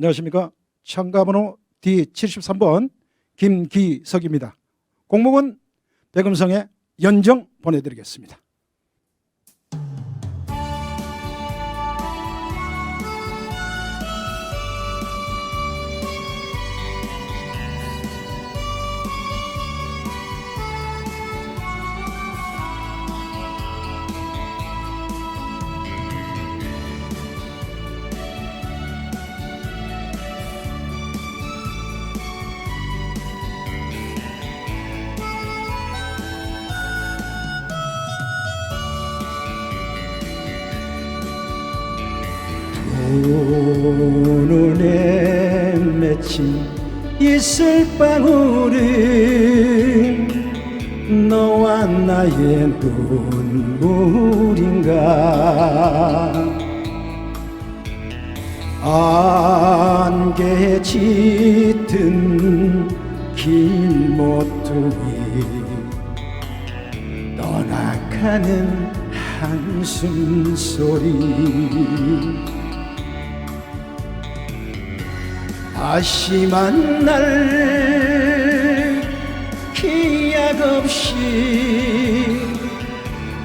안녕하십니까. 참가번호 D73번 김기석입니다. 공목은 백음성의 연정 보내드리겠습니다. 눈에 맺힌 이슬방울은 너와 나의 눈물인가? 안개 짙은 길모퉁이 떠나가는 한숨 소리 다시 만날 기약 없이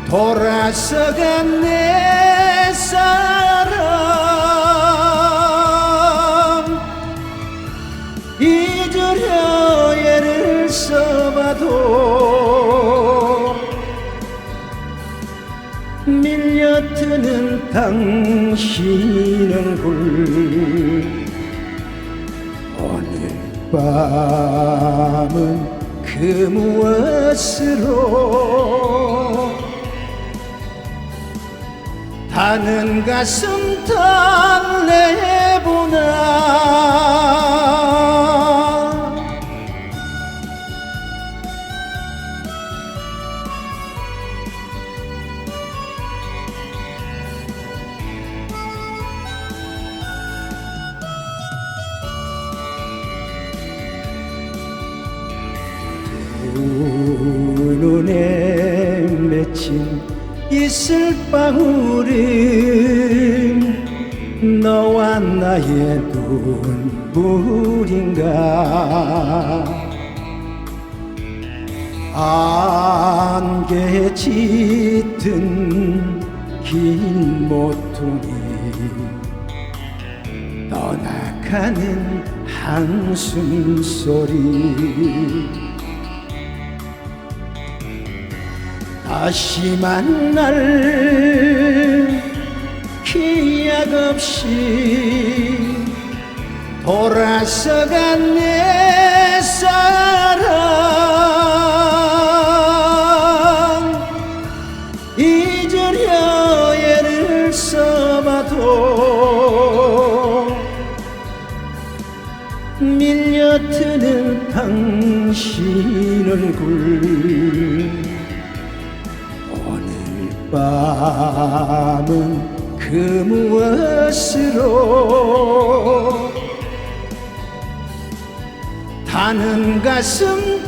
돌아서간 내 사람 잊으려 애를 써봐도 밀려드는 당신 얼굴 밤은 그 무엇으로 타는 가슴 달래 눈에 맺힌 이슬방울은 너와 나의 눈물인가? 안개 짙은 길모퉁이 떠나가는 한숨 소리 다시 만날 기약 없이 돌아서간 내 사랑. 잊으려 애를 써봐도 밀려드는 당신 얼굴 밤은 그 무엇으로? 타는 가슴